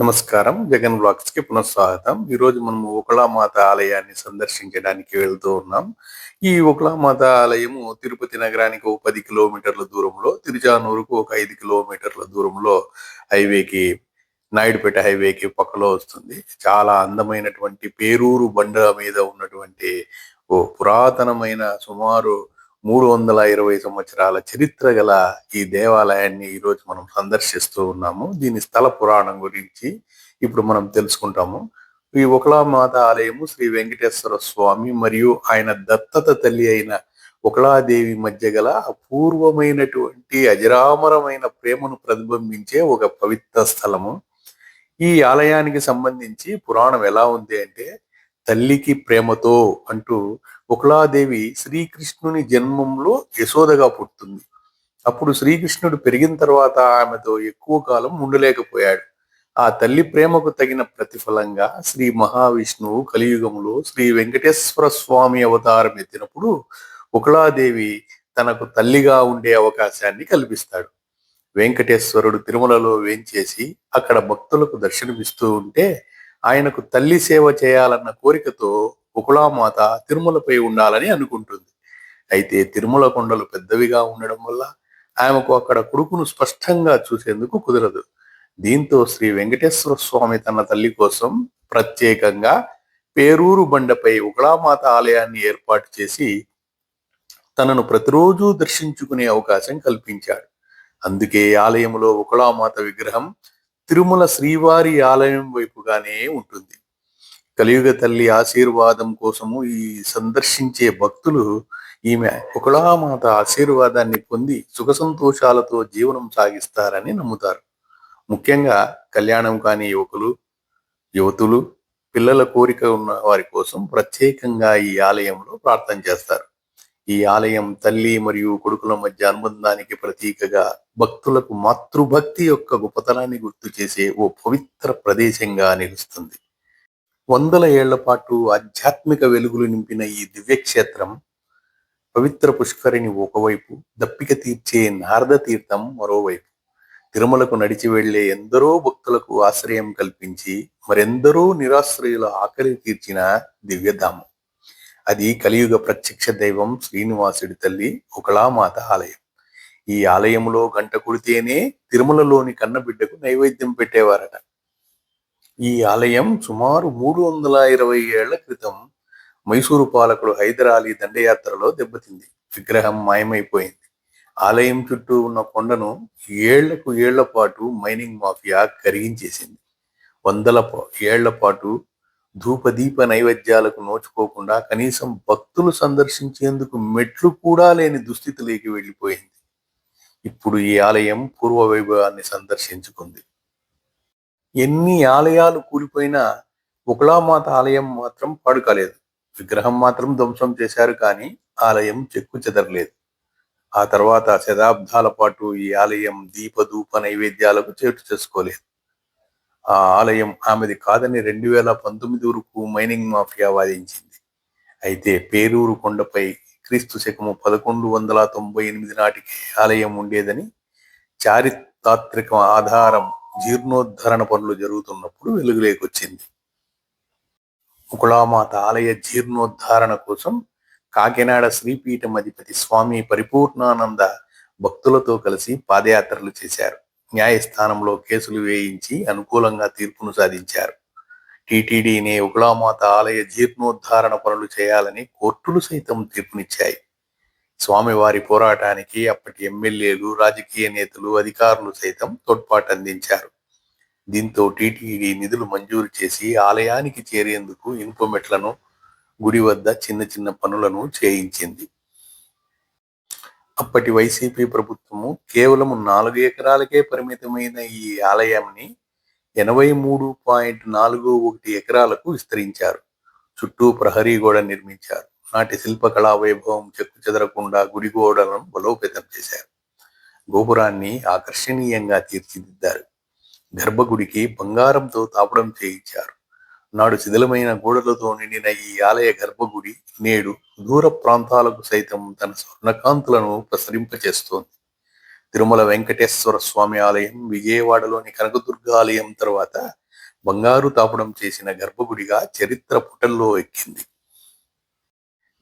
నమస్కారం. జగన్ బ్లాగ్స్కి పునఃస్వాగతం. ఈ రోజు మనం ఒకళామాత ఆలయాన్ని సందర్శించడానికి వెళ్తూ ఉన్నాం. ఈ ఒకళామాత ఆలయము తిరుపతి నగరానికి ఒక పది కిలోమీటర్ల దూరంలో తిరుచానూరుకు ఒక ఐదు కిలోమీటర్ల దూరంలో హైవేకి నాయుడుపేట హైవేకి పక్కలో వస్తుంది. చాలా అందమైనటువంటి పేరూరు బండ మీద ఉన్నటువంటి ఓ పురాతనమైన సుమారు మూడు వందల ఇరవై సంవత్సరాల చరిత్ర గల ఈ దేవాలయాన్ని ఈరోజు మనం సందర్శిస్తూ ఉన్నాము. దీని స్థల పురాణం గురించి ఇప్పుడు మనం తెలుసుకుంటాము. ఈ ఒకళామాత ఆలయము శ్రీ వెంకటేశ్వర స్వామి మరియు ఆయన దత్తత తల్లి అయిన ఒకళాదేవి మధ్య గల అపూర్వమైనటువంటి అజరామరమైన ప్రేమను ప్రతిబింబించే ఒక పవిత్ర స్థలము. ఈ ఆలయానికి సంబంధించి పురాణం ఎలా ఉంది అంటే తల్లికి ప్రేమతో అంటూ ఒకలాదేవి శ్రీకృష్ణుని జన్మంలో యశోదగా పుట్టింది అప్పుడు శ్రీకృష్ణుడు పెరిగిన తర్వాత ఆమెతో ఎక్కువ కాలం ఉండలేకపోయాడు. ఆ తల్లి ప్రేమకు తగిన ప్రతిఫలంగా శ్రీ మహావిష్ణువు కలియుగంలో శ్రీ వెంకటేశ్వర స్వామి అవతారం ఎత్తినప్పుడు ఒకలాదేవి తనకు తల్లిగా ఉండే అవకాశాన్ని కల్పిస్తాడు. వెంకటేశ్వరుడు తిరుమలలో వేంచేసి అక్కడ భక్తులకు దర్శనమిస్తూ ఉంటే ఆయనకు తల్లి సేవ చేయాలన్న కోరికతో ఒకలామాత తిరుమలపై ఉండాలని అనుకుంటుంది. అయితే తిరుమల కొండలు పెద్దవిగా ఉండడం వల్ల ఆమెకు అక్కడ కొడుకును స్పష్టంగా చూసేందుకు కుదరదు. దీంతో శ్రీ వెంకటేశ్వర స్వామి తన తల్లి కోసం ప్రత్యేకంగా పేరూరు బండపై ఒకలామాత ఆలయాన్ని ఏర్పాటు చేసి తనను ప్రతిరోజు దర్శించుకునే అవకాశం కల్పించాడు. అందుకే ఆలయంలో ఒకలామాత విగ్రహం తిరుమల శ్రీవారి ఆలయం వైపుగానే ఉంటుంది. కలియుగ తల్లి ఆశీర్వాదం కోసము ఈ సందర్శించే భక్తులు ఈమె ఒకళామాత ఆశీర్వాదాన్ని పొంది సుఖ సంతోషాలతో జీవనం సాగిస్తారని నమ్ముతారు. ముఖ్యంగా కళ్యాణం కాని యువకులు యువతులు పిల్లల కోరిక ఉన్న వారి కోసం ప్రత్యేకంగా ఈ ఆలయంలో ప్రార్థన చేస్తారు. ఈ ఆలయం తల్లి మరియు కొడుకుల మధ్య అనుబంధానికి ప్రతీకగా భక్తులకు మాతృభక్తి యొక్క గొప్పతనాన్ని గుర్తు చేసే ఓ పవిత్ర ప్రదేశంగా నిలుస్తుంది. వందల ఏళ్ళ పాటు ఆధ్యాత్మిక వెలుగులు నింపిన ఈ దివ్యక్షేత్రం పవిత్ర పుష్కరిణి ఒకవైపు దప్పిక తీర్చే నారద తీర్థం మరోవైపు. తిరుమలకు నడిచి వెళ్ళే ఎందరో భక్తులకు ఆశ్రయం కల్పించి మరెందరో నిరాశ్రయుల ఆకలి తీర్చిన దివ్యధామం. అది కలియుగ ప్రత్యక్ష దైవం శ్రీనివాసుడి తల్లి ఒకళామాత ఆలయం. ఈ ఆలయంలో గంట కొడితేనే తిరుమలలోని కన్నబిడ్డకు నైవేద్యం పెట్టేవారట. ఈ ఆలయం సుమారు మూడు వందల ఇరవై ఏళ్ళ క్రితం మైసూరు పాలకుడు హైదరాలి దండయాత్రలో దెబ్బతింది. విగ్రహం మాయమైపోయింది. ఆలయం చుట్టూ ఉన్న కొండను ఏళ్ళకు ఏళ్ళ పాటు మైనింగ్ మాఫియా కరిగించేసింది. వందల ఏళ్ళ పాటు ధూపదీప నైవేద్యాలకు నోచుకోకుండా కనీసం భక్తులు సందర్శించేందుకు మెట్లు కూడా లేని దుస్థితిలోకి వెళ్ళిపోయింది. ఇప్పుడు ఈ ఆలయం పూర్వ వైభవాన్ని సందర్శించుకుంది. ఎన్ని ఆలయాలు కూలిపోయినా ఒకలామాత ఆలయం మాత్రం పాడుకాలేదు. విగ్రహం మాత్రం ధ్వంసం చేశారు కానీ ఆలయం చెక్కు చెదరలేదు. ఆ తర్వాత శతాబ్దాల పాటు ఈ ఆలయం దీపధూప నైవేద్యాలకు చేటు చేసుకోలేదు. ఆలయం ఆమెది కాదని రెండు వేల పంతొమ్మిది వరకు మైనింగ్ మాఫియా వాదించింది. అయితే పేరూరు కొండపై క్రీస్తు శకము పదకొండు వందల తొంభై ఎనిమిది నాటికి ఆలయం ఉండేదని చారిత్రాత్మక ఆధారం జీర్ణోద్ధరణ పనులు జరుగుతున్నప్పుడు వెలుగులేకొచ్చింది. ముకుళామాత ఆలయ జీర్ణోద్ధారణ కోసం కాకినాడ శ్రీపీఠం అధిపతి స్వామి పరిపూర్ణానంద భక్తులతో కలిసి పాదయాత్రలు చేశారు. న్యాయస్థానంలో కేసులు వేయించి అనుకూలంగా తీర్పును సాధించారు. టీటీడీని ఉగుళామాత ఆలయ జీర్ణోద్ధారణ పనులు చేయాలని కోర్టులు సైతం తీర్పునిచ్చాయి. స్వామివారి పోరాటానికి అప్పటి ఎమ్మెల్యేలు రాజకీయ నేతలు అధికారులు సైతం తోడ్పాటు అందించారు. దీంతో టీటీడీ నిధులు మంజూరు చేసి ఆలయానికి చేరేందుకు ఇనుపమెట్లను గుడి వద్ద చిన్న చిన్న పనులను చేయించింది. అప్పటి వైసీపీ ప్రభుత్వము కేవలం నాలుగు ఎకరాలకే పరిమితమైన ఈ ఆలయాన్ని ఎనభై మూడు పాయింట్ నాలుగు ఒకటి ఎకరాలకు విస్తరించారు. చుట్టూ ప్రహరీ గోడ నిర్మించారు. నాటి శిల్పకళా వైభవం చెక్కు చెదరకుండా గుడి గోడలను బలోపేతం చేశారు. గోపురాన్ని ఆకర్షణీయంగా తీర్చిదిద్దారు. గర్భగుడికి బంగారంతో తాపడం చేయించారు. నాడు శిథిలమైన గోడలతో నిండిన ఈ ఆలయ గర్భగుడి నేడు దూర ప్రాంతాలకు సైతం తన స్వర్ణకాంతులను ప్రసరింపచేస్తోంది. తిరుమల వెంకటేశ్వర స్వామి ఆలయం విజయవాడలోని కనకదుర్గ ఆలయం తర్వాత బంగారు తాపడం చేసిన గర్భగుడిగా చరిత్ర పుటల్లో ఎక్కింది.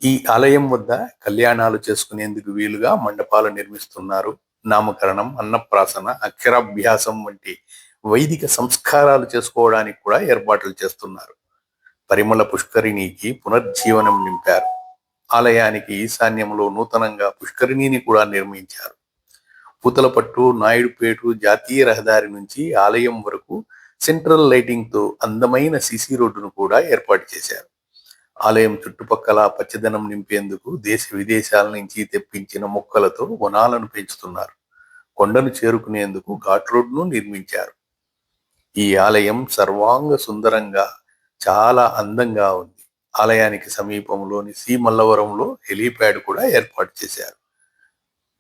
ఈ ఆలయం వద్ద కళ్యాణాలు చేసుకునేందుకు వీలుగా మండపాలు నిర్మిస్తున్నారు. నామకరణం అన్నప్రాసన అక్షరాభ్యాసం వంటి వైదిక సంస్కారాలు చేసుకోవడానికి కూడా ఏర్పాట్లు చేస్తున్నారు. పరిమళ పుష్కరిణికి పునర్జీవనం నింపారు. ఆలయానికి ఈశాన్యంలో నూతనంగా పుష్కరిణిని కూడా నిర్మించారు. పూతలపట్టు నాయుడుపేటు జాతీయ రహదారి నుంచి ఆలయం వరకు సెంట్రల్ లైటింగ్తో అందమైన సిసి రోడ్డును కూడా ఏర్పాటు చేశారు. ఆలయం చుట్టుపక్కల పచ్చదనం నింపేందుకు దేశ విదేశాల నుంచి తెప్పించిన మొక్కలతో వనాలను పెంచుతున్నారు. కొండను చేరుకునేందుకు ఘాట్ రోడ్ను నిర్మించారు. ఈ ఆలయం సర్వాంగ సుందరంగా చాలా అందంగా ఉంది. ఆలయానికి సమీపంలోని సి మల్లవరంలో హెలీప్యాడ్ కూడా ఏర్పాటు చేశారు.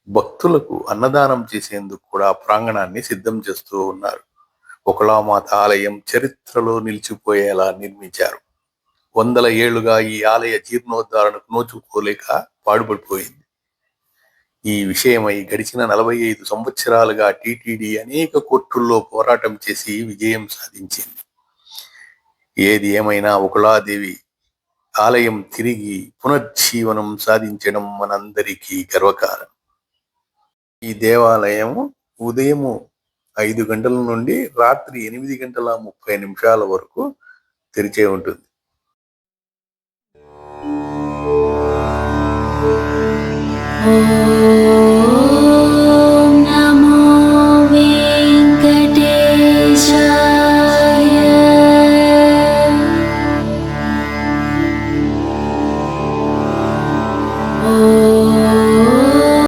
భక్తులకు అన్నదానం చేసేందుకు కూడా ప్రాంగణాన్ని సిద్ధం చేస్తూ ఉన్నారు. ఒకలామాత ఆలయం చరిత్రలో నిలిచిపోయేలా నిర్మించారు. వందల ఏళ్ళుగా ఈ ఆలయ జీర్ణోద్ధారణకు నోచుకోలేక పాడుపడిపోయింది. ఈ విషయమై గడిచిన నలభై ఐదు సంవత్సరాలుగా టీటీడీ అనేక కోర్టుల్లో పోరాటం చేసి విజయం సాధించింది. ఏది ఏమైనా ఒకలాదేవి ఆలయం తిరిగి పునర్జీవనం సాధించడం మనందరికీ గర్వకారం ఈ దేవాలయం ఉదయము ఐదు గంటల నుండి రాత్రి ఎనిమిది గంటల ముప్పై నిమిషాల వరకు తెరిచే ఉంటుంది. ఓం